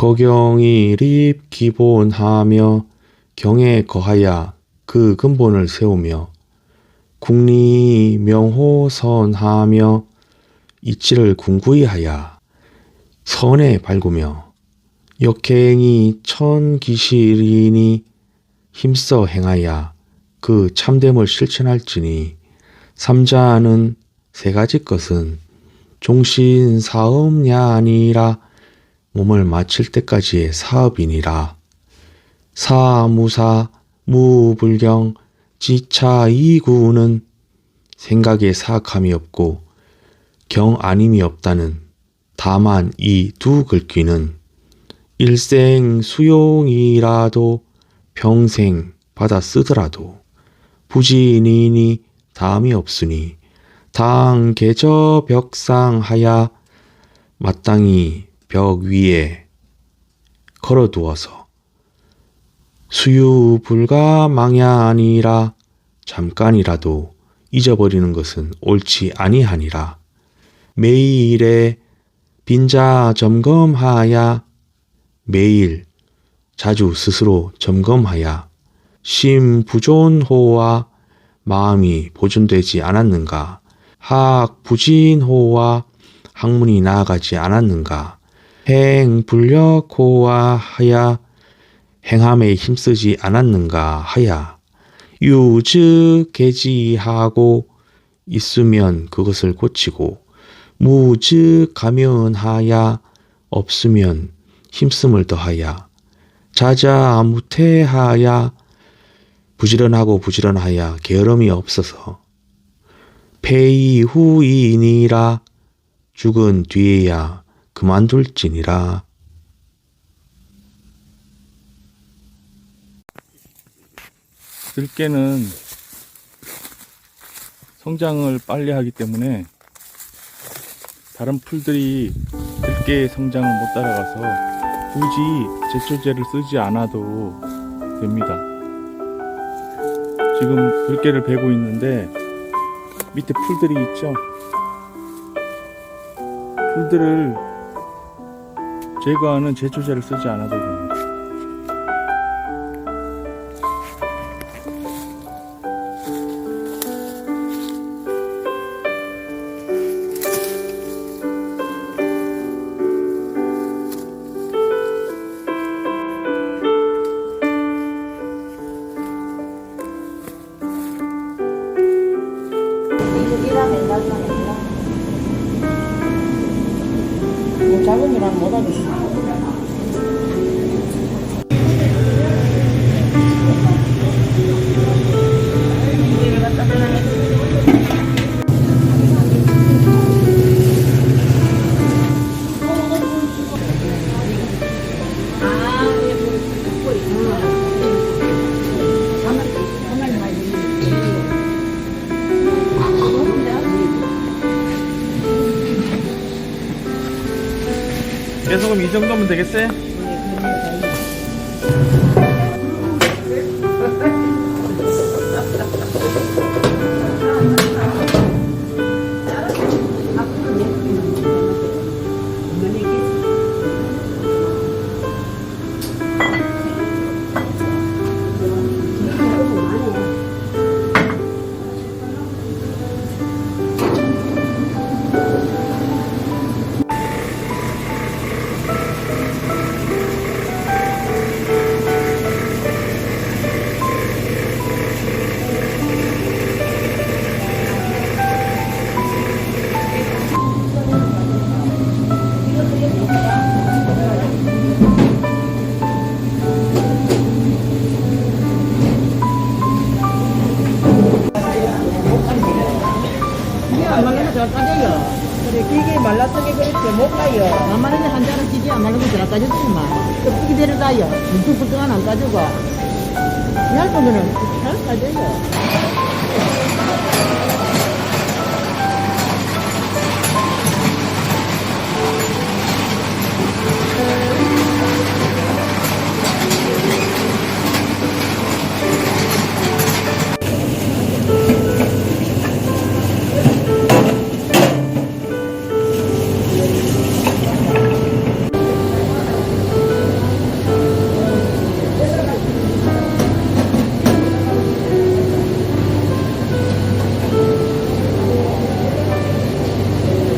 거경이 립 기본하며 경에 거하야 그 근본을 세우며 국리 명호선하며 이치를 궁구히 하야 선에 발구며 역행이 천기실이니 힘써 행하야 그 참됨을 실천할지니 삼자는 세 가지 것은 종신사업야니라 몸을 마칠 때까지의 사업이니라. 사무사 무불경 지차 이구는 생각에 사악함이 없고 경 아님이 없다는 다만 이 두 글귀는 일생 수용이라도 평생 받아 쓰더라도 부진이니 다음이 없으니 당 계저 벽상하야 마땅히 벽 위에 걸어 두어서 수유 불가 망야니라 잠깐이라도 잊어버리는 것은 옳지 아니하니라. 매일에 빈자 점검하야 매일 자주 스스로 점검하야 심부존호와 마음이 보존되지 않았는가? 학부진호와 학문이 나아가지 않았는가 행불력호와 하야 행함에 힘쓰지 않았는가 하야 유즉개지하고 있으면 그것을 고치고 무즉가면하야 없으면 힘씀을 더하야 자자무태하야 부지런하고 부지런하야 게으름이 없어서 폐이후이니라 죽은 뒤에야 그만둘지니라 들깨는 성장을 빨리 하기 때문에 다른 풀들이 들깨의 성장을 못 따라가서 굳이 제초제를 쓰지 않아도 됩니다. 지금 들깨를 베고 있는데 밑에 풀들이 있죠? 풀들을 제거하는 제초제를 쓰지 않아도 됩니다. 뭐작 은 일하면 못 하겠어. 깨소금 이 정도면 되겠어요? 안 까져요. 그래, 길게 말랐던 게 그렇지. 못 가요. 안 말르면 한 잔은 지지 안 말르면 잘 까져지만. 껍데기 데려다요. 불뚝불뚝한 안 까지고. 얇은 거는 잘 까져요.